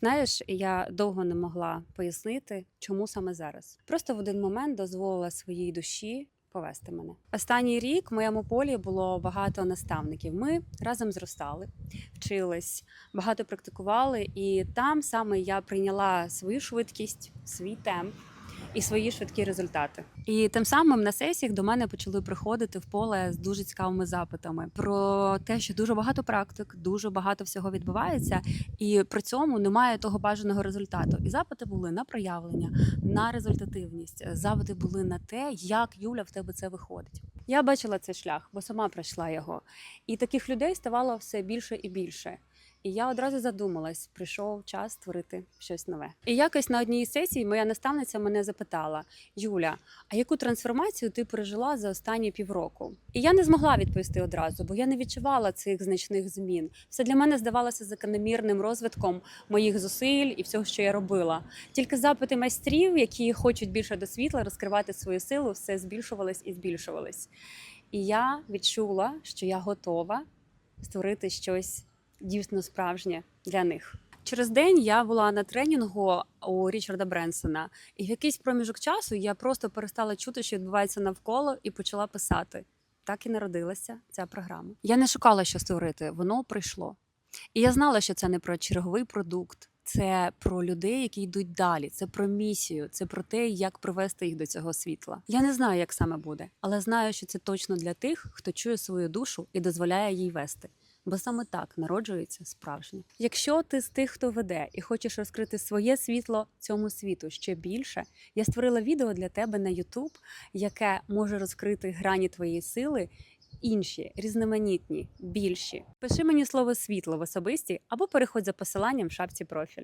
Знаєш, я довго не могла пояснити, чому саме зараз. Просто в один момент дозволила своїй душі повести мене. Останній рік в моєму полі було багато наставників. Ми разом зростали, вчились, багато практикували, і там саме я прийняла свою швидкість, свій темп. І свої швидкі результати. І тим самим на сесіях до мене почали приходити в поле з дуже цікавими запитами про те, що дуже багато практик, дуже багато всього відбувається, і при цьому немає того бажаного результату. І запити були на проявлення, на результативність. Запити були на те, як Юля в тебе це виходить. Я бачила цей шлях, бо сама пройшла його. І таких людей ставало все більше і більше. І я одразу задумалась, прийшов час створити щось нове. І якось на одній із сесій моя наставниця мене запитала: Юля, а яку трансформацію ти пережила за останні півроку? І я не змогла відповісти одразу, бо я не відчувала цих значних змін. Все для мене здавалося закономірним розвитком моїх зусиль і всього, що я робила. Тільки запити майстрів, які хочуть більше до світла, розкривати свою силу, все збільшувались і збільшувались. І я відчула, що я готова створити щось дійсно справжнє для них. Через день я була на тренінгу у Річарда Бренсона, і в якийсь проміжок часу я просто перестала чути, що відбувається навколо, і почала писати. Так і народилася ця програма. Я не шукала, що створити, воно прийшло. І я знала, що це не про черговий продукт, це про людей, які йдуть далі. Це про місію, це про те, як привести їх до цього світла. Я не знаю, як саме буде, але знаю, що це точно для тих, хто чує свою душу і дозволяє їй вести. Бо саме так народжується справжнє. Якщо ти з тих, хто веде і хочеш розкрити своє світло цьому світу ще більше, я створила відео для тебе на YouTube, яке може розкрити грані твоєї сили. Інші різноманітні, більші. Пиши мені слово світло в особисті або переходь за посиланням в шапці профілю.